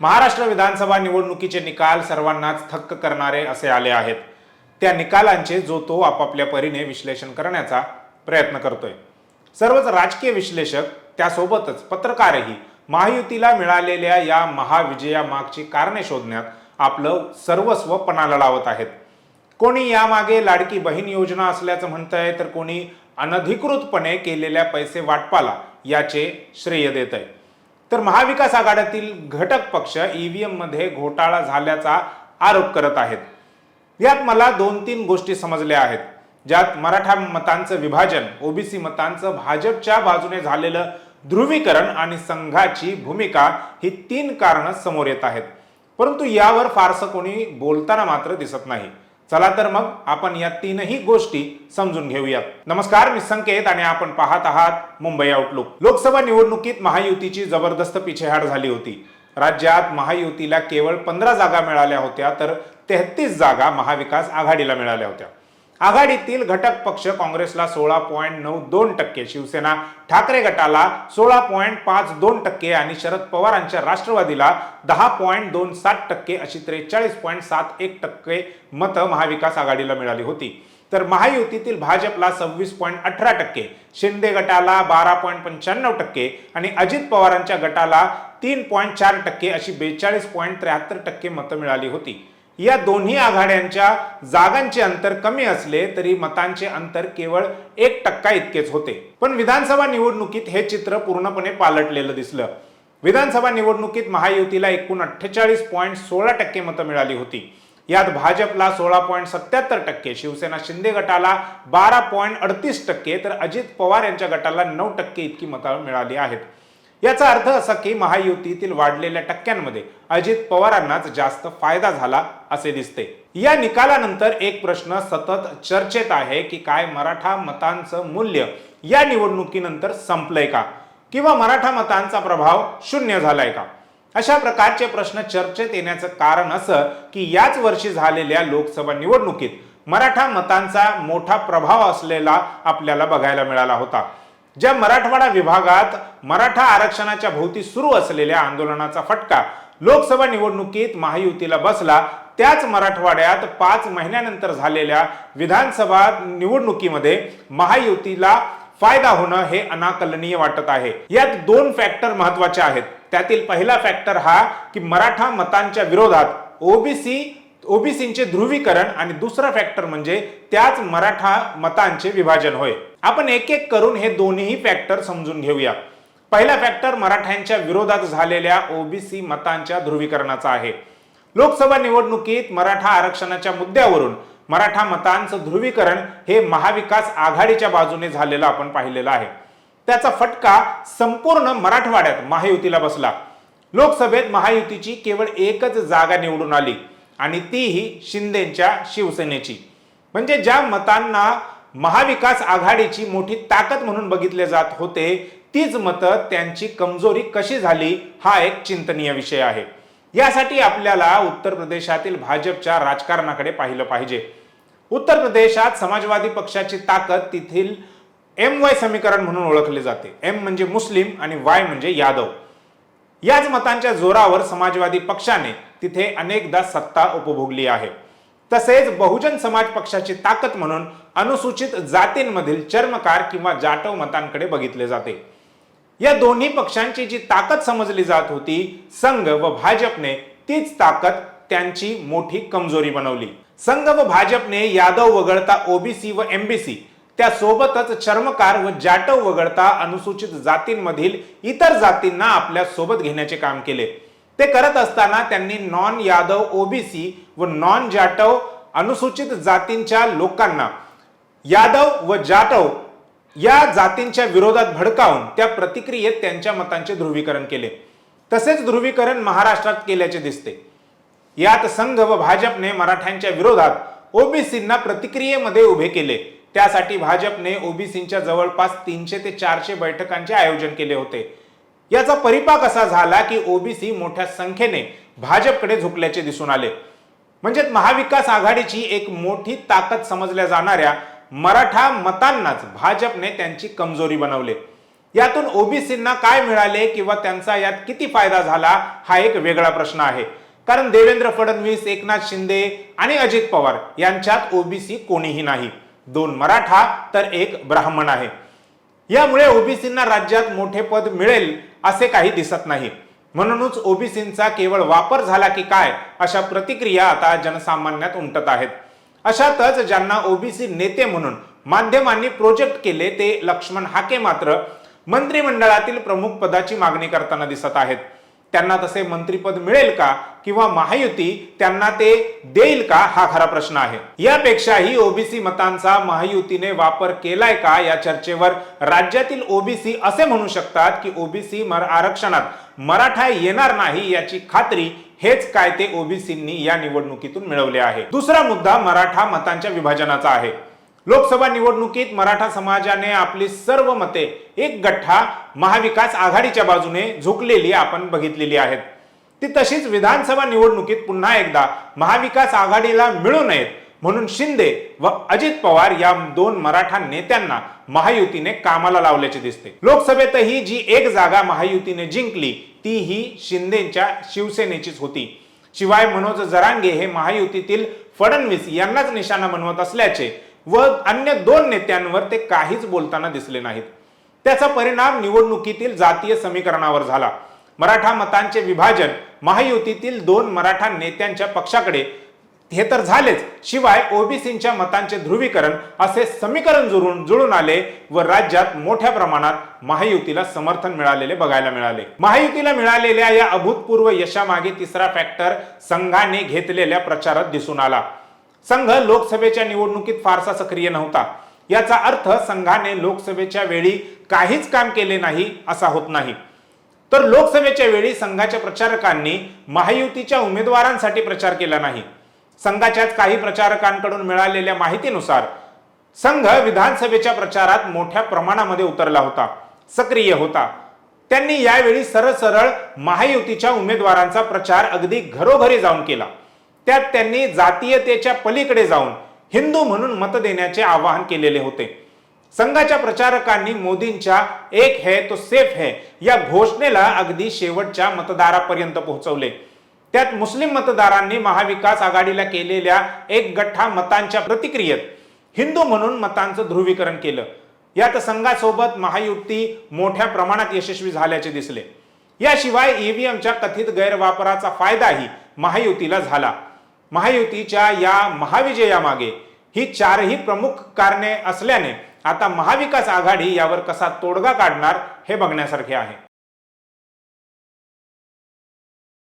महाराष्ट्र विधानसभा निवडणुकीचे निकाल सर्वांनाच थक्क करणारे असे आले आहेत. त्या निकालांचे जो तो आपापल्या परीने विश्लेषण करण्याचा प्रयत्न करतोय. सर्वच राजकीय विश्लेषक त्यासोबतच पत्रकारही महायुतीला मिळालेल्या या महाविजयामागची कारणे शोधण्यात आपलं सर्वस्व पणाला लावत आहेत. कोणी यामागे लाडकी बहीण योजना असल्याचं म्हणतंय तर कोणी अनधिकृतपणे केलेल्या पैसे वाटपाला याचे श्रेय देत आहे तर महाविकास आघाड्यातील घटक पक्ष ईव्हीएममध्ये घोटाळा झाल्याचा आरोप करत आहेत. यात मला दोन तीन गोष्टी समजल्या आहेत. ज्यात मराठा मतांचं विभाजन ओबीसी मतांचं भाजपच्या बाजूने झालेलं ध्रुवीकरण आणि संघाची भूमिका ही तीन कारणं समोर येत आहेत. परंतु यावर फारसं कोणी बोलताना मात्र दिसत नाही. चला तर मग आपण या तीनही गोष्टी समजून घेऊयात. नमस्कार मी संकेत आणि आपण पाहत आहात मुंबई आउटलुक लोकसभा निवडणुकीत महायुतीची जबरदस्त पिछेहाट झाली होती. राज्यात महायुतीला केवळ पंधरा जागा मिळाल्या होत्या तर तेहतीस जागा महाविकास आघाडीला मिळाल्या होत्या. आघाडीतील घटक पक्ष काँग्रेसला सोळा पॉईंट नऊ दोन टक्के शिवसेना ठाकरे गटाला सोळा पॉईंट पाच दोन टक्के आणि शरद पवारांच्या राष्ट्रवादीला दहा पॉईंट दोन सात टक्के अशी त्रेचाळीस पॉईंट सात एक टक्के मतं महाविकास आघाडीला मिळाली होती. तर महायुतीतील भाजपला सव्वीस पॉईंट अठरा टक्के शिंदे गटाला बारा पॉईंट पंच्याण्णव टक्के आणि अजित पवारांच्या गटाला तीन पॉईंट चार टक्के अशी बेचाळीस पॉईंट त्र्याहत्तर टक्के मतं मिळाली होती. या दोन्ही आघाड्यांच्या जागांचे अंतर कमी असले तरी मतांचे अंतर केवळ एक टक्का इतकेच होते. पण विधानसभा निवडणुकीत हे चित्र पूर्णपणे पालटलेलं दिसलं. विधानसभा निवडणुकीत महायुतीला एकूण अठ्ठेचाळीस पॉईंट सोळा टक्के मतं मिळाली होती. यात भाजपला सोळा पॉईंट सत्याहत्तर टक्के शिवसेना शिंदे गटाला बारा पॉईंट अडतीस टक्के तर अजित पवार यांच्या गटाला नऊ टक्के इतकी मतं मिळाली आहेत. याचा अर्थ असा की महायुतीतील वाढलेल्या टक्क्यांमध्ये अजित पवारांनाच जास्त फायदा झाला असे दिसते. या निकालानंतर एक प्रश्न सतत चर्चेत आहे की काय मराठा मतांचं मूल्य या निवडणुकीनंतर संपलंय का? किंवा मराठा मतांचा प्रभाव शून्य झालाय का? अशा प्रकारचे प्रश्न चर्चेत येण्याचं कारण असं की याच वर्षी झालेल्या लोकसभा निवडणुकीत मराठा मतांचा मोठा प्रभाव असलेला आपल्याला बघायला मिळाला होता. ज्या मराठवाडा विभागात मराठा आरक्षणाच्या भोवती सुरू असलेल्या आंदोलनाचा फटका लोकसभा निवडणुकीत महायुतीला बसला त्याच मराठवाड्यात पाच महिन्यानंतर झालेल्या विधानसभा निवडणुकीमध्ये महायुतीला फायदा होणं हे अनाकलनीय वाटत आहे. यात दोन फॅक्टर महत्त्वाचे आहेत. त्यातील पहिला फॅक्टर हा की मराठा मतांच्या विरोधात ओबीसी ओबीसींचे ध्रुवीकरण आणि दुसरा फॅक्टर म्हणजे त्याच मराठा मतांचे विभाजन. होय. आपण एक एक करून हे दोन्ही फॅक्टर समजून घेऊया. पहिला फॅक्टर मराठ्यांच्या विरोधात झालेल्या ओबीसी मतांच्या ध्रुवीकरणाचा आहे. लोकसभा निवडणुकीत मराठा आरक्षणाच्या मुद्द्यावरून मराठा मतांचं ध्रुवीकरण हे महाविकास आघाडीच्या बाजूने झालेलं आपण पाहिलेलं आहे. त्याचा फटका संपूर्ण मराठवाड्यात महायुतीला बसला. लोकसभेत महायुतीची केवळ एकच जागा निवडून आली. आणि तीही शिंदेच्या शिवसेनेची. म्हणजे ज्या मतांना महाविकास आघाडीची मोठी ताकद म्हणून बघितले जात होते तीच मतं त्यांची कमजोरी कशी झाली हा एक चिंतनीय विषय आहे. यासाठी आपल्याला उत्तर प्रदेशातील भाजपच्या राजकारणाकडे पाहिलं पाहिजे. उत्तर प्रदेशात समाजवादी पक्षाची ताकद तेथील एम वाय समीकरण म्हणून ओळखले जाते. एम म्हणजे मुस्लिम आणि वाय म्हणजे यादव. याच मतांच्या जोरावर समाजवादी पक्षाने तिथे अनेकदा सत्ता उपभोगली आहे. तसेच बहुजन समाज पक्षाची ताकद म्हणून अनुसूचित जातींमधील चर्मकार किंवा जाटव मतांकडे बघितले जाते. या दोन्ही पक्षांची जी ताकद समजली जात होती संघ व भाजपने तीच ताकद त्यांची मोठी कमजोरी बनवली. संघ व भाजपने यादव वगळता ओबीसी व एमबीसी त्यासोबतच चर्मकार व जाटव वगळता अनुसूचित जातींमधील इतर जातींना आपल्यासोबत घेण्याचे काम केले. ते करत असताना त्यांनी नॉन यादव ओबीसी व नॉन जाटव अनुसूचित जातींच्या लोकांना यादव व जाटव या जातींच्या विरोधात भडकावून त्या प्रतिक्रियेत त्यांच्या मतांचे ध्रुवीकरण केले. तसेच ध्रुवीकरण महाराष्ट्रात केल्याचे दिसते. यात संघ व भाजपने मराठ्यांच्या विरोधात ओबीसींना प्रतिक्रियेमध्ये उभे केले. त्यासाठी भाजपने ओबीसींच्या जवळपास तीनशे ते चारशे बैठकांचे आयोजन केले होते. याचा परिपाक असा झाला की ओबीसी मोठ्या संख्येने भाजपकडे झुकल्याचे दिसून आले. म्हणजे महाविकास आघाडीची एक मोठी ताकद समजल्या जाणाऱ्या मराठा मतांनाच भाजपने त्यांची कमजोरी बनवले. यातून ओबीसींना काय मिळाले किंवा त्यांचा यात किती फायदा झाला हा एक वेगळा प्रश्न आहे. कारण देवेंद्र फडणवीस एकनाथ शिंदे आणि अजित पवार यांच्यात ओबीसी कोणीही नाही. दोन मराठा तर एक ब्राह्मण आहे. यामुळे ओबीसींना राज्यात मोठे पद मिळेल असे काही दिसत नाही. म्हणूनच ओबीसींचा केवळ वापर झाला की काय अशा प्रतिक्रिया आता जनसामान्यात उमटत आहेत. अशातच ज्यांना ओबीसी नेते म्हणून माध्यमांनी प्रोजेक्ट केले ते लक्ष्मण हाके मात्र मंत्रिमंडळातील प्रमुख पदाची मागणी करताना दिसत आहेत. त्यांना तसे मंत्रीपद मिळेल का किंवा महायुती त्यांना ते देईल का हा खरा प्रश्न आहे. यापेक्षाही ओबीसी मतांचा महायुतीने वापर केलाय का या चर्चेवर राज्यातील ओबीसी असे म्हणू शकतात की ओबीसी आरक्षणात मराठा येणार नाही याची खात्री हेच काय ते ओबीसींनी या निवडणुकीतून मिळवले आहे. दुसरा मुद्दा मराठा मतांच्या विभाजनाचा आहे. लोकसभा निवडणुकीत मराठा समाजाने आपली सर्व मते एक गठ्ठा महाविकास आघाडीच्या बाजूने झुकलेली आपण बघितलेली आहेत. ती तशीच विधानसभा निवडणुकीत पुन्हा एकदा महाविकास आघाडीला मिळू नयेत म्हणून शिंदे व अजित पवार या दोन मराठा नेत्यांना महायुतीने कामाला लावल्याचे दिसते. लोकसभेतही जी एक जागा महायुतीने जिंकली ती ही शिंदेच्या शिवसेनेचीच होती. शिवाय मनोज जरांगे हे महायुतीतील फडणवीस यांनाच निशाणा बनवत असल्याचे व अन्य दोन नेत्यांवर ते काहीच बोलताना दिसले नाहीत. त्याचा परिणाम निवडणुकीतील जातीय समीकरणावर झाला. मराठा मतांचे विभाजन महायुतीतील दोन मराठा नेत्यांच्या पक्षाकडे हे तर झालेच. शिवाय ओबीसींच्या मतांचे ध्रुवीकरण असे समीकरण जुळून जुळून आले व राज्यात मोठ्या प्रमाणात महायुतीला समर्थन मिळालेले बघायला मिळाले. महायुतीला मिळालेल्या या अभूतपूर्व यशामागे तिसरा फॅक्टर संघाने घेतलेल्या प्रचारात दिसून आला. संघ लोकसभेच्या निवडणुकीत फारसा सक्रिय नव्हता. याचा अर्थ संघाने लोकसभेच्या वेळी काहीच काम केले नाही असा होत नाही. तर लोकसभेच्या वेळी संघाच्या प्रचारकांनी महायुतीच्या उमेदवारांसाठी प्रचार केला नाही. संघाच्याच काही प्रचारकांकडून मिळालेल्या माहितीनुसार संघ विधानसभेच्या प्रचारात मोठ्या प्रमाणामध्ये उतरला होता सक्रिय होता. त्यांनी यावेळी सरळ सरळ महायुतीच्या उमेदवारांचा प्रचार अगदी घरोघरी जाऊन केला. त्यात त्यांनी जातीयतेच्या पलीकडे जाऊन हिंदू म्हणून मत देण्याचे आवाहन केलेले होते. संघाच्या प्रचारकांनी मोदींच्या एक है तो सेफ है या घोषणेला अगदी शेवटच्या मतदारापर्यंत पोहोचवले. त्यात मुस्लिम मतदारांनी महाविकास आघाडीला केलेल्या एक गठ्ठा मतांच्या प्रतिक्रियेत हिंदू म्हणून मतांचं ध्रुवीकरण केलं. यात संघासोबत महायुती मोठ्या प्रमाणात यशस्वी झाल्याचे दिसले. याशिवाय ईव्हीएमच्या कथित गैरवापराचा फायदाही महायुतीला झाला. महायुतीच्या या महाविजयामागे ही चारही प्रमुख कारणे असल्याने आता महाविकास आघाडी यावर कसा तोडगा काढणार हे बघण्यासारखे आहे.